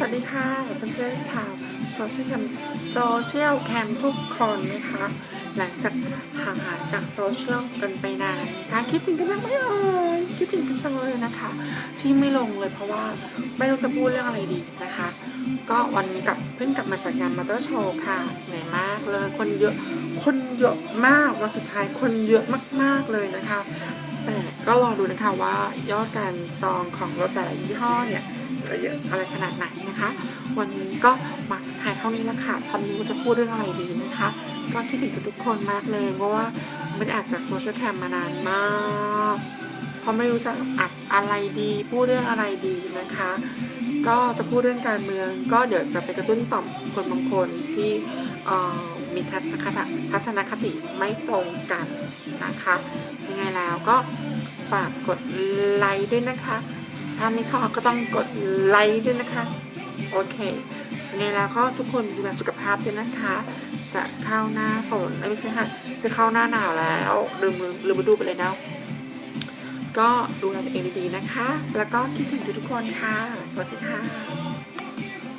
สวัสดีค่ะเพื่อนๆชาวโซเชียลแคมโซเชียลแคมทุกคนนะคะ หลังจากห่างหายจากโซเชียลกันไปนานนะคะคิดถึงกันบ้างไหมเอ่ยคิดถึงกันจังเลยนะคะ ที่ไม่ลงเลยเพราะว่าไม่รู้จะพูดเรื่องอะไรดีนะคะ ก็วันนี้กับเพิ่งกลับมาจากงานมอเตอร์โชว์ค่ะเหนื่อยมากเลยคนเยอะคนเยอะมากวันสุดท้ายคนเยอะมากๆเลยนะคะ แต่ก็รอดูนะคะว่ายอดการจองของรถแต่ละยี่ห้อเนี่ย จะเยอะอะไรขนาดไหนนะคะ วันนี้ก็มาถ่ายเท่านี้ละค่ะพอรู้จะพูดเรื่องอะไรดีนะคะ ก็คิดถึงทุกคนมากเลย เพราะว่าไม่ได้อัดจากโซเชียลแคมมานานมากเพราะไม่รู้จะอัดอะไรดี พูดเรื่องอะไรดีนะคะ ก็จะพูดเรื่องการเมือง ก็เดี๋ยวจะไปกระตุ้นต่อมคนบางคนที่มีทัศนคติทัศนคติไม่ตรงกันนะคะ ยังไงแล้วก็ฝากกดไลค์ด้วยนะคะ ถ้าไม่ชอบก็ต้องกดไลค์ด้วยนะคะ โอเคในแล้วก็ทุกคนดูแลสุขภาพด้วยนะคะ จะเข้าหน้าฝนไม่ใช่ค่ะจะเข้าหน้าหนาวแล้วลืมลืมลืมดูไปเลยนะก็ดูแลตัวเองดีๆนะคะ แล้วก็คิดถึงทุกคนค่ะ สวัสดีค่ะ